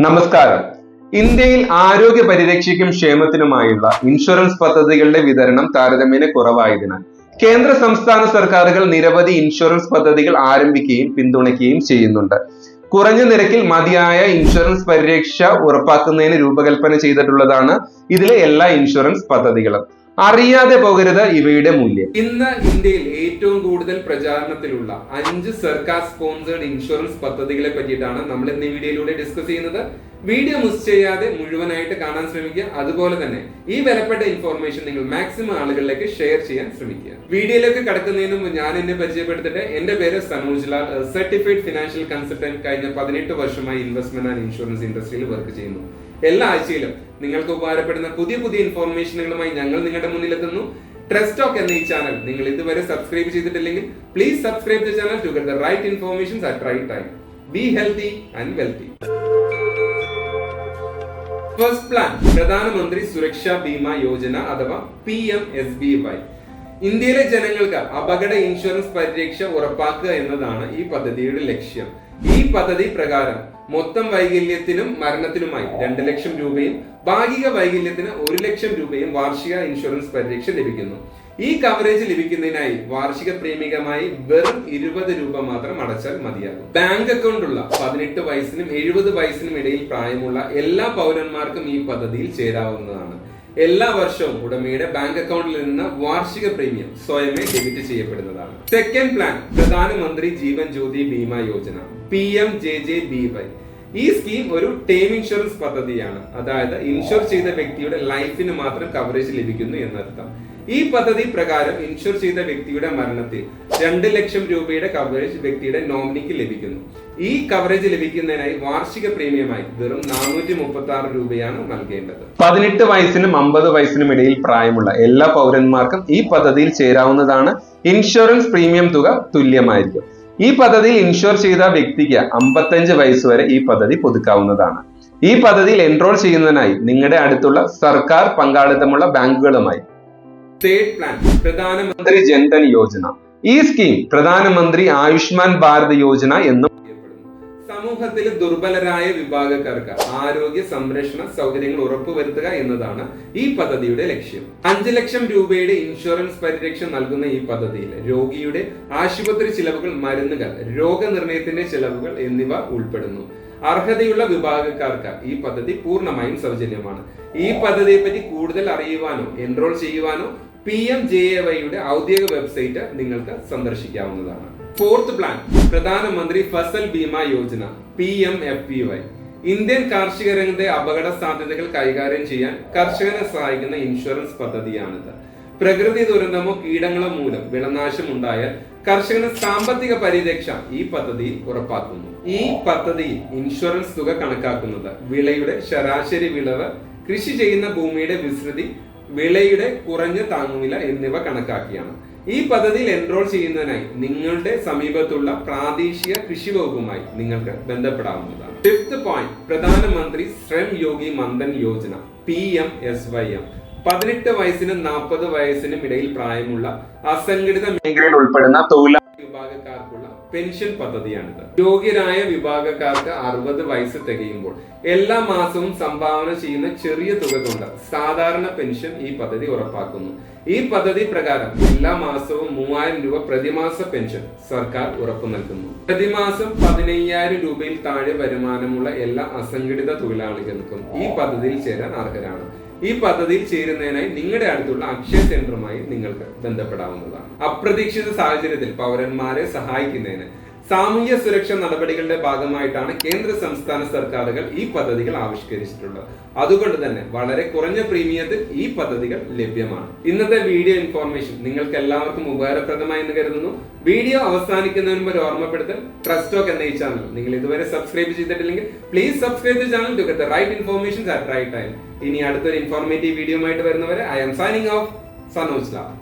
നമസ്കാരം. ഇന്ത്യയിൽ ആരോഗ്യ പരിരക്ഷയ്ക്കും ക്ഷേമത്തിനുമായുള്ള ഇൻഷുറൻസ് പദ്ധതികളുടെ വിതരണം താരതമ്യേന കുറവായതിനാൽ കേന്ദ്ര സംസ്ഥാന സർക്കാരുകൾ നിരവധി ഇൻഷുറൻസ് പദ്ധതികൾ ആരംഭിക്കുകയും പിന്തുണയ്ക്കുകയും ചെയ്യുന്നുണ്ട്. കുറഞ്ഞ നിരക്കിൽ മതിയായ ഇൻഷുറൻസ് പരിരക്ഷ ഉറപ്പാക്കുന്നതിന് രൂപകൽപ്പന ചെയ്തിട്ടുള്ളതാണ് ഇതിലെ എല്ലാ ഇൻഷുറൻസ് പദ്ധതികളും. അറിയാതെ പോകരുത് ഇവയുടെ മൂല്യം. ഇന്ന് ഇന്ത്യയിൽ ഏറ്റവും കൂടുതൽ പ്രചാരണത്തിലുള്ള അഞ്ച് സർക്കാർ സ്പോൺസേഡ് ഇൻഷുറൻസ് പദ്ധതികളെ പറ്റിയിട്ടാണ് നമ്മൾ ഇന്ന് ഈ വീഡിയോയിലൂടെ ഡിസ്കസ് ചെയ്യുന്നത്. വീഡിയോ മിസ് ചെയ്യാതെ മുഴുവനായിട്ട് കാണാൻ ശ്രമിക്കുക. അതുപോലെ തന്നെ ഈ വിലപ്പെട്ട ഇൻഫോർമേഷൻ നിങ്ങൾ മാക്സിമം ആളുകളിലേക്ക് ഷെയർ ചെയ്യാൻ ശ്രമിക്കുക. വീഡിയോയിലേക്ക് കടക്കുന്നതിന് മുമ്പ് ഞാൻ എന്നെ പരിചയപ്പെടുത്തിട്ട്. എന്റെ പേര് Sanoj Lal certified financial consultant കഴിഞ്ഞ പതിനെട്ട് വർഷമായി ഇൻവെസ്റ്റ്മെന്റ് ആൻഡ് ഇൻഷുറൻസ് ഇൻഡസ്ട്രിയിൽ വർക്ക് ചെയ്യുന്നു. എല്ലാ ആഴ്ചയിലും നിങ്ങൾക്ക് ഉപകാരപ്പെടുന്ന പുതിയ പുതിയ ഇൻഫോർമേഷനുകളുമായി ഞങ്ങൾ നിങ്ങളുടെ മുന്നിലെത്തുന്നു. ട്രസ്റ്റ് ടോക്ക് എന്ന ഈ ചാനൽ നിങ്ങൾ ഇതുവരെ സബ്സ്ക്രൈബ് ചെയ്തിട്ടില്ലെങ്കിൽ please subscribe the channel to get the right informations at right time be healthy and wealthy first plan Pradhanmantri Suraksha Bima Yojana അഥവാ P M S B Y ഇന്ത്യയിലെ ജനങ്ങൾക്ക് അപകട insurance പരിരക്ഷ ഉറപ്പാക്കുക എന്നതാണ് ഈ പദ്ധതിയുടെ ലക്ഷ്യം. ഈ പദ്ധതി പ്രകാരം മൊത്തം വൈകല്യത്തിനും മരണത്തിനുമായി രണ്ട് ലക്ഷം രൂപയും ഭാഗിക വൈകല്യത്തിന് ഒരു ലക്ഷം രൂപയും വാർഷിക ഇൻഷുറൻസ് പരിരക്ഷ ലഭിക്കുന്നു. ഈ കവറേജ് ലഭിക്കുന്നതിനായി വാർഷിക പ്രേമികമായി വെറും ഇരുപത് രൂപ മാത്രം അടച്ചാൽ മതിയാകും. ബാങ്ക് അക്കൗണ്ട് ഉള്ള പതിനെട്ട് വയസ്സിനും എഴുപത് വയസ്സിനും ഇടയിൽ പ്രായമുള്ള എല്ലാ പൗരന്മാർക്കും ഈ പദ്ധതിയിൽ ചേരാവുന്നതാണ്. എല്ലാ വർഷവും ഉടമയുടെ ബാങ്ക് അക്കൗണ്ടിൽ നിന്ന് വാർഷിക പ്രീമിയം സ്വയമേ debit ചെയ്യപ്പെടുന്നതാണ്. Second plan Pradhanmantri Jeevan Jyoti Bima Yojana P M J J B Y ഈ സ്കീം ഒരു ടേം ഇൻഷുറൻസ് പദ്ധതിയാണ്. അതായത് ഇൻഷുർ ചെയ്ത വ്യക്തിയുടെ ലൈഫിന് മാത്രം കവറേജ് ലഭിക്കുന്നു എന്നർത്ഥം. ഈ പദ്ധതി പ്രകാരം ഇൻഷുർ ചെയ്ത വ്യക്തിയുടെ മരണത്തിൽ രണ്ട് ലക്ഷം രൂപയുടെ കവറേജ് വ്യക്തിയുടെ നോമിനിക്ക് ലഭിക്കുന്നു. ഈ കവറേജ് ലഭിക്കുന്നതിനായി വാർഷിക പ്രീമിയമായി വെറും നാനൂറ്റി മുപ്പത്തി ആറ് രൂപയാണ് നൽകേണ്ടത്. പതിനെട്ട് വയസ്സിനും അമ്പത് വയസ്സിനും ഇടയിൽ പ്രായമുള്ള എല്ലാ പൗരന്മാർക്കും ഈ പദ്ധതിയിൽ ചേരാവുന്നതാണ് ഇൻഷുറൻസ് പ്രീമിയം തുക തുല്യമായിരിക്കും. ഈ പദ്ധതിയിൽ ഇൻഷുർ ചെയ്ത വ്യക്തിക്ക് അമ്പത്തഞ്ച് വയസ്സ് വരെ ഈ പദ്ധതി പുതുക്കാവുന്നതാണ്. ഈ പദ്ധതിയിൽ എൻറോൾ ചെയ്യുന്നതിനായി നിങ്ങളുടെ അടുത്തുള്ള സർക്കാർ പങ്കാളിത്തമുള്ള ബാങ്കുകളുമായി തേർഡ് പ്ലാൻ പ്രധാനമന്ത്രി ജൻധൻ യോജന ഈ സ്കീം പ്രധാനമന്ത്രി ആയുഷ്മാൻ ഭാരത് യോജന എന്നും. സമൂഹത്തിലെ ദുർബലരായ വിഭാഗക്കാർക്ക് ആരോഗ്യ സംരക്ഷണ സൗകര്യങ്ങൾ ഉറപ്പുവരുത്തുക എന്നതാണ് ഈ പദ്ധതിയുടെ ലക്ഷ്യം. അഞ്ചു ലക്ഷം രൂപയുടെ ഇൻഷുറൻസ് പരിരക്ഷ നൽകുന്ന ഈ പദ്ധതിയിൽ രോഗിയുടെ ആശുപത്രി ചിലവുകൾ മരുന്നുകൾ രോഗനിർണയത്തിന്റെ ചിലവുകൾ എന്നിവ ഉൾപ്പെടുന്നു. അർഹതയുള്ള വിഭാഗക്കാർക്ക് ഈ പദ്ധതി പൂർണമായും സൗജന്യമാണ്. ഈ പദ്ധതിയെപ്പറ്റി കൂടുതൽ അറിയുവാനോ എൻറോൾ ചെയ്യുവാനോ പി എം ജെ എ വൈയുടെ ഔദ്യോഗിക വെബ്സൈറ്റ് നിങ്ങൾക്ക് സന്ദർശിക്കാവുന്നതാണ്. Fourth plan Pradhanmantri Fasal Bima Yojana P M F P Y. Indian കാർഷിക രംഗത്തെ അപകട സാധ്യതകൾ കൈകാര്യം ചെയ്യാൻ കർഷകനെ സഹായിക്കുന്ന ഇൻഷുറൻസ് പദ്ധതിയാണിത്. പ്രകൃതി ദുരന്തമോ കീടങ്ങളോ മൂലം വിളനാശം ഉണ്ടായാൽ കർഷകന് സാമ്പത്തിക പരിരക്ഷ ഈ പദ്ധതിയിൽ ഉറപ്പാക്കുന്നു. ഈ പദ്ധതിയിൽ ഇൻഷുറൻസ് തുക കണക്കാക്കുന്നത് വിളയുടെ ശരാശരി വിളവ് കൃഷി ചെയ്യുന്ന ഭൂമിയുടെ വിസ്തൃതി വിളയുടെ കുറഞ്ഞ താങ്ങുവില എന്നിവ കണക്കാക്കിയാണ്. ഈ പദ്ധതിയിൽ എൻറോൾ ചെയ്യുന്നതിനായി നിങ്ങളുടെ സമീപത്തുള്ള പ്രാദേശിക കൃഷി വകുപ്പുമായി നിങ്ങൾക്ക് ബന്ധപ്പെടാവുന്നതാണ്. Fifth point Pradhanmantri Shram Yogi Mandhan Yojana P M S Y M പതിനെട്ട് വയസ്സിനും നാൽപ്പത് വയസ്സിനും ഇടയിൽ പ്രായമുള്ള അസംഘടിത മേഖലയിൽ ഉൾപ്പെടുന്ന തൊഴിലാളി വിഭാഗക്കാർക്കുള്ള പെൻഷൻ പദ്ധതിയാണിത്. യോഗ്യരായ വിഭാഗക്കാർക്ക് അറുപത് വയസ്സ് തികയുമ്പോൾ എല്ലാ മാസവും സംഭാവന ചെയ്യുന്ന ചെറിയ തുക കൊണ്ട് സാധാരണ പെൻഷൻ ഈ പദ്ധതി ഉറപ്പാക്കുന്നു. ഈ പദ്ധതി പ്രകാരം എല്ലാ മാസവും മൂവായിരം രൂപ പ്രതിമാസ പെൻഷൻ സർക്കാർ ഉറപ്പു നൽകുന്നു. പ്രതിമാസം പതിനയ്യായിരം രൂപയിൽ താഴെ വരുമാനമുള്ള എല്ലാ അസംഘടിത തൊഴിലാളികൾക്കും ഈ പദ്ധതിയിൽ ചേരാൻ അർഹരാണ്. ഈ പദ്ധതിയിൽ ചേരുന്നതിനായി നിങ്ങളുടെ അടുത്തുള്ള അക്ഷയ സെന്ററുമായി നിങ്ങൾക്ക് ബന്ധപ്പെടാവുന്നതാണ്. അപ്രതീക്ഷിത സാഹചര്യത്തിൽ പൗരന്മാരെ സഹായിക്കുന്നതിന് സാമൂഹ്യ സുരക്ഷാ നടപടികളുടെ ഭാഗമായിട്ടാണ് കേന്ദ്ര സംസ്ഥാന സർക്കാരുകൾ ഈ പദ്ധതികൾ ആവിഷ്കരിച്ചിട്ടുള്ളത്. അതുകൊണ്ട് തന്നെ വളരെ കുറഞ്ഞ പ്രീമിയത്തിൽ ഈ പദ്ധതികൾ ലഭ്യമാണ്. ഇന്നത്തെ വീഡിയോ ഇൻഫോർമേഷൻ നിങ്ങൾക്ക് എല്ലാവർക്കും ഉപകാരപ്രദമായി എന്ന് കരുതുന്നു. വീഡിയോ അവസാനിക്കുന്നതിന് മുമ്പ് ഓർമ്മപ്പെടുത്തൽ ട്രസ്റ്റോക്ക് എന്ന ഈ ചാനൽ നിങ്ങൾ ഇതുവരെ സബ്സ്ക്രൈബ് ചെയ്തിട്ടില്ലെങ്കിൽ please subscribe the channel to get right information at right time ഇനി അടുത്തൊരു ഇൻഫോർമേറ്റീവ് വീഡിയോ ആയിട്ട് വരുന്നവരെ I'm signing off Sanoj Lal.